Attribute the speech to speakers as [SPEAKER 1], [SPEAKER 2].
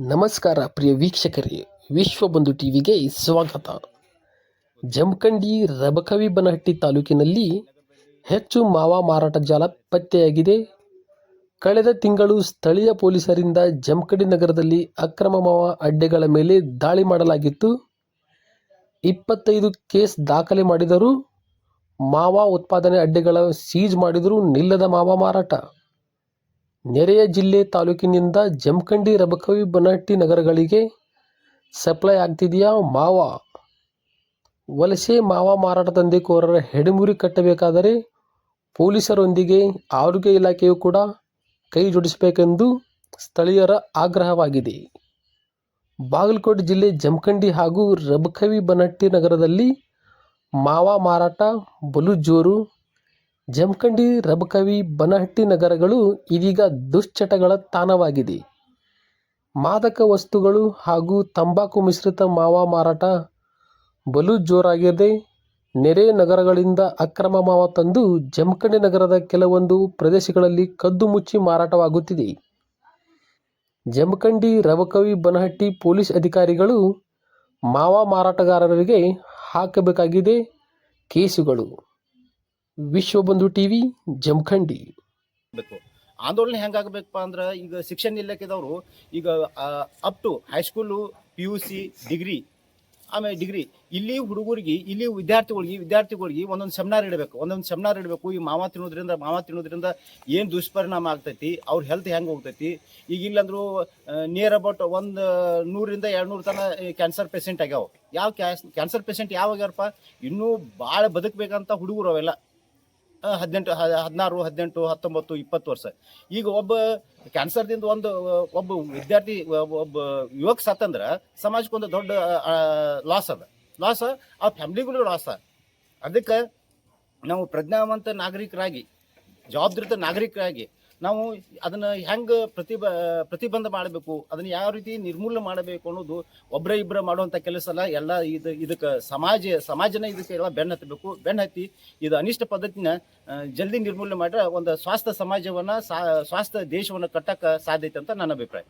[SPEAKER 1] ನಮಸ್ಕಾರ ಪ್ರಿಯ ವೀಕ್ಷಕರೇ, ವಿಶ್ವಬಂಧು ಟಿವಿಗೆ ಸ್ವಾಗತ. ಜಮಖಂಡಿ ರಬಕವಿ ಬನಹಟ್ಟಿ ತಾಲೂಕಿನಲ್ಲಿ ಹೆಚ್ಚು ಮಾವ ಮಾರಾಟ ಜಾಲ ಪತ್ತೆಯಾಗಿದೆ. ಕಳೆದ ತಿಂಗಳು ಸ್ಥಳೀಯ ಪೊಲೀಸರಿಂದ ಜಮಖಂಡಿ ನಗರದಲ್ಲಿ ಅಕ್ರಮ ಮಾವ ಅಡ್ಡೆಗಳ ಮೇಲೆ ದಾಳಿ ಮಾಡಲಾಗಿತ್ತು. ಇಪ್ಪತ್ತೈದು ಕೇಸ್ ದಾಖಲೆ ಮಾಡಿದರೂ ಮಾವ ಉತ್ಪಾದನೆ ಅಡ್ಡೆಗಳ ಸೀಜ್ ಮಾಡಿದರೂ ನಿಲ್ಲದ ಮಾವ ಮಾರಾಟ. ನೆರೆಯ ಜಿಲ್ಲೆ ತಾಲೂಕಿನಿಂದ ಜಮಖಂಡಿ ರಬಕವಿ ಬನಹಟ್ಟಿ ನಗರಗಳಿಗೆ ಸಪ್ಲೈ ಆಗ್ತಿದೆಯಾ? ಮಾವ. ವಲಸೆ ಮಾವ ಮಾರಾಟ ದಂಧೆಕೋರರ ಹೆಡೆಮುರಿ ಕಟ್ಟಬೇಕಾದರೆ ಪೊಲೀಸರೊಂದಿಗೆ ಆರೋಗ್ಯ ಇಲಾಖೆಯು ಕೂಡ ಕೈ ಜೋಡಿಸಬೇಕೆಂದು ಸ್ಥಳೀಯರ ಆಗ್ರಹವಾಗಿದೆ. ಬಾಗಲಕೋಟೆ ಜಿಲ್ಲೆ ಜಮಖಂಡಿ ಹಾಗೂ ರಬಕವಿ ಬನಹಟ್ಟಿ ನಗರದಲ್ಲಿ ಮಾವ ಮಾರಾಟ ಬಲು ಜೋರು ಜಮಖಂಡಿ, ರಬಕವಿ, ಬನಹಟ್ಟಿ ನಗರಗಳು ಇದೀಗ ದುಶ್ಚಟಗಳ ತಾಣವಾಗಿದೆ. ಮಾದಕ ವಸ್ತುಗಳು ಹಾಗೂ ತಂಬಾಕು ಮಿಶ್ರಿತ ಮಾವ ಮಾರಾಟ ಬಲು ಜೋರಾಗಿದೆ. ನೆರೆ ನಗರಗಳಿಂದ ಅಕ್ರಮ ಮಾವ ತಂದು ಜಮಖಂಡಿ ನಗರದ ಕೆಲವೊಂದು ಪ್ರದೇಶಗಳಲ್ಲಿ ಕದ್ದು ಮುಚ್ಚಿ ಮಾರಾಟವಾಗುತ್ತಿದೆ. ಜಮಖಂಡಿ, ರಬಕವಿ, ಬನಹಟ್ಟಿ ಪೊಲೀಸ್ ಅಧಿಕಾರಿಗಳು ಮಾವ ಮಾರಾಟಗಾರರಿಗೆ ಹಾಕಬೇಕಾಗಿದೆ ಕೇಸುಗಳು. ವಿಶ್ವಬಂಧು ಟಿವಿ, ಜಮಖಂಡಿ.
[SPEAKER 2] ಬೇಕು ಆಂದೋಲನ ಹೆಂಗಾಗಬೇಕಪ್ಪ ಅಂದ್ರೆ ಈಗ ಶಿಕ್ಷಣ ಇಲಾಖೆದವರು ಈಗ up to high school P U C degree ಆಮೇಲೆ ಡಿಗ್ರಿ ಇಲ್ಲಿ ಹುಡುಗರಿಗೆ, ಇಲ್ಲಿ ವಿದ್ಯಾರ್ಥಿಗಳಿಗೆ ವಿದ್ಯಾರ್ಥಿಗಳಿಗೆ ಒಂದೊಂದು ಸೆಮಿನಾರ್ ಇಡಬೇಕು. ಒಂದೊಂದು ಸೆಮಿನಾರ್ ಇಡಬೇಕು. ಈ ಮಾವ ತಿನ್ನೋದ್ರಿಂದ ಮಾವ ತಿನ್ನೋದ್ರಿಂದ ಏನು ದುಷ್ಪರಿಣಾಮ ಆಗ್ತೈತಿ, ಅವ್ರ ಹೆಲ್ತ್ ಹೆಂಗೆ ಹೋಗ್ತೈತಿ. ಈಗ ಇಲ್ಲಂದ್ರು ನಿಯರ್ ಅಬೌಟ್ ಒಂದು ನೂರಿಂದ ಎರಡು ನೂರು ತನ ಕ್ಯಾನ್ಸರ್ ಪೇಷಂಟ್ ಆಗ್ಯಾವ. ಯಾವ ಕ್ಯಾನ್ಸರ್ ಪೇಷಂಟ್ ಯಾವಾಗ್ಯಾರಪ್ಪ ಇನ್ನೂ ಭಾಳ ಬದುಕಬೇಕಂತ ಹುಡುಗರು ಅವೆಲ್ಲ. ಹದಿನೆಂಟು ಹದಿನಾರು, ಹದಿನೆಂಟು, ಹತ್ತೊಂಬತ್ತು, ಇಪ್ಪತ್ತು ವರ್ಷ. ಈಗ ಒಬ್ಬ ಕ್ಯಾನ್ಸರ್ದಿಂದ ಒಂದು, ಒಬ್ಬ ವಿದ್ಯಾರ್ಥಿ, ಒಬ್ಬ- ಯುವಕ ಸತ್ತಂದ್ರೆ ಸಮಾಜಕ್ಕೊಂದು ದೊಡ್ಡ ಲಾಸ್ ಅದ. ಲಾಸ್ ಆ ಫ್ಯಾಮಿಲಿಗಳು ಲಾಸ್ ಅದಕ್ಕೆ ನಾವು ಪ್ರಜ್ಞಾವಂತ ನಾಗರಿಕರಾಗಿ ಜವಾಬ್ದಾರಿತ ನಾಗರಿಕರಾಗಿ ನಾವು ಅದನ್ನ ಹೆಂಗೆ ಪ್ರತಿಬ, ಪ್ರತಿಬಂಧ ಮಾಡಬೇಕು, ಅದನ್ನ ಯಾವ ರೀತಿ ನಿರ್ಮೂಲನೆ ಮಾಡಬೇಕು ಅನ್ನೋದು ಒಬ್ಬರ ಇಬ್ಬರ ಮಾಡುವಂಥ ಕೆಲಸ ಅಲ್ಲ, ಎಲ್ಲ ಇದು, ಇದಕ್ಕೆ ಸಮಾಜ, ಸಮಾಜನ ಇದಕ್ಕೆ ಎಲ್ಲ ಬೆನ್ನ ಹತ್ತಬೇಕು. ಬೆನ್ನ ಹತ್ತಿ ಇದು ಅನಿಷ್ಟ ಪದ್ಧತಿನ ಜಲ್ದಿ ನಿರ್ಮೂಲನೆ ಮಾಡ್ರೆ ಒಂದು ಸ್ವಾಸ್ಥ್ಯ ಸಮಾಜವನ್ನ, ಸಾ ಸ್ವಾಸ್ಥ್ಯ ದೇಶವನ್ನ ಕಟ್ಟಕ್ಕೆ ಸಾಧ್ಯ ಐತೆ ಅಂತ ನನ್ನ ಅಭಿಪ್ರಾಯ.